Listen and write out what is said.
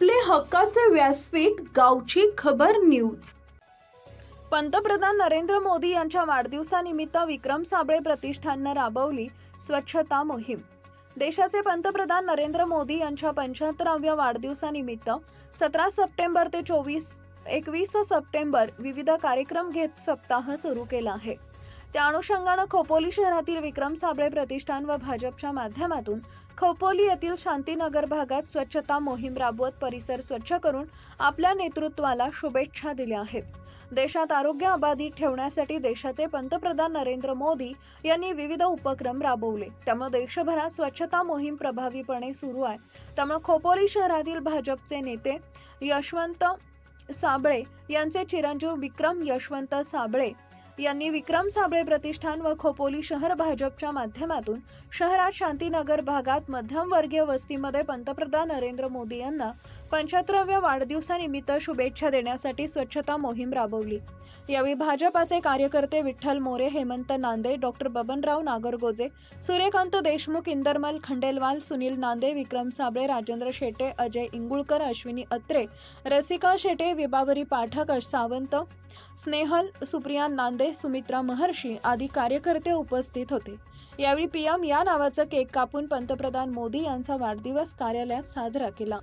आपले हक्काचे व्यासपीठ गावची खबर न्यूज. पंतप्रधान नरेंद्र मोदी यांच्या वाढदिवसानिमित्त विक्रम साबळे प्रतिष्ठाननं राबवली स्वच्छता मोहीम. देशाचे पंतप्रधान नरेंद्र मोदी यांच्या पंच्याहत्तराव्या वाढदिवसानिमित्त सतरा सप्टेंबर ते चोवीस एकवीस सप्टेंबर विविध कार्यक्रम घेत सप्ताह सुरू केला आहे. त्या अनुषंगानं खोपोली शहरातील विक्रम साबळे प्रतिष्ठान व भाजपच्या माध्यमातून खोपोली येथील शांतीनगर भागात स्वच्छता मोहीम राबवत परिसर स्वच्छ करून आपल्या नेतृत्वाला शुभेच्छा दिल्या आहेत. देशात आरोग्य अबाधित ठेवण्यासाठी देशाचे पंतप्रधान नरेंद्र मोदी यांनी विविध उपक्रम राबवले. त्यामुळे देशभरात स्वच्छता मोहीम प्रभावीपणे सुरू आहे. त्यामुळे खोपोली शहरातील भाजपचे नेते यशवंत साबळे यांचे चिरंजीव विक्रम यशवंत साबळे यांनी विक्रम साबळे प्रतिष्ठान व खोपोली शहर भाजपच्या माध्यमातून शहरात शांतीनगर भागात मध्यमवर्गीय वस्तीमध्ये पंतप्रधान नरेंद्र मोदी यांना पंच्याहत्तराव्या वाढदिवसानिमित्त शुभेच्छा देण्यासाठी स्वच्छता मोहीम राबवली. यावेळी भाजपाचे कार्यकर्ते विठ्ठल मोरे हेमंत नांदे डॉक्टर बबनराव नागरगोजे सूर्यकांत देशमुख इंदरमल खंडेलवाल सुनील नांदे विक्रम साबळे राजेंद्र शेटे अजय इंगुळकर अश्विनी अत्रे रसिका शेटे विबावरी पाठक सावंत स्नेहल सुप्रिया नांदे सुमित्रा महर्षी आदी कार्यकर्ते उपस्थित होते. यावेळी पीएम या नावाचा केक कापून पंतप्रधान मोदी यांचा वाढदिवस कार्यालयात साजरा केला.